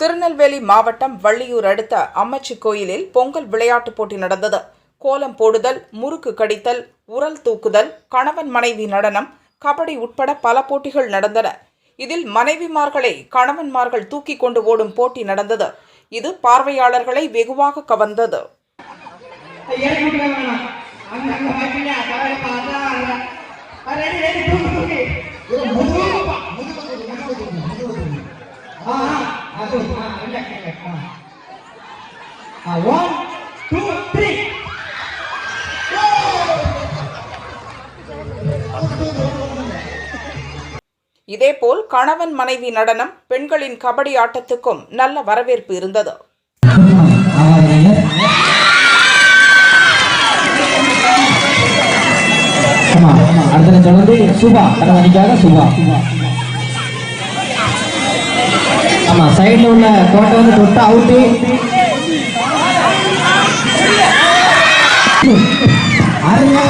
திருநெல்வேலி மாவட்டம் வள்ளியூர் அடுத்த அம்மச்சி கோயிலில் பொங்கல் விளையாட்டுப் போட்டி நடந்தது கோலம் போடுதல் முறுக்கு கடித்தல் உரல் தூக்குதல் கணவன் மனைவி நடனம் கபடி உட்பட பல போட்டிகள் நடந்தன இதில் மனைவிமார்களை கணவன்மார்கள் தூக்கி கொண்டு ஓடும் போட்டி நடந்தது இது பார்வையாளர்களை வெகுவாக கவர்ந்தது இதேபோல் கணவன் மனைவி நடனம் பெண்களின் கபடி ஆட்டத்துக்கும் நல்ல வரவேற்பு இருந்தது. அடுத்த தொடர்ந்து சுபா கணவனிக்காக சுபா. ஆமா சைடுல உள்ள கோட்டை வந்து தொட்டு அவுட்டு அருமையா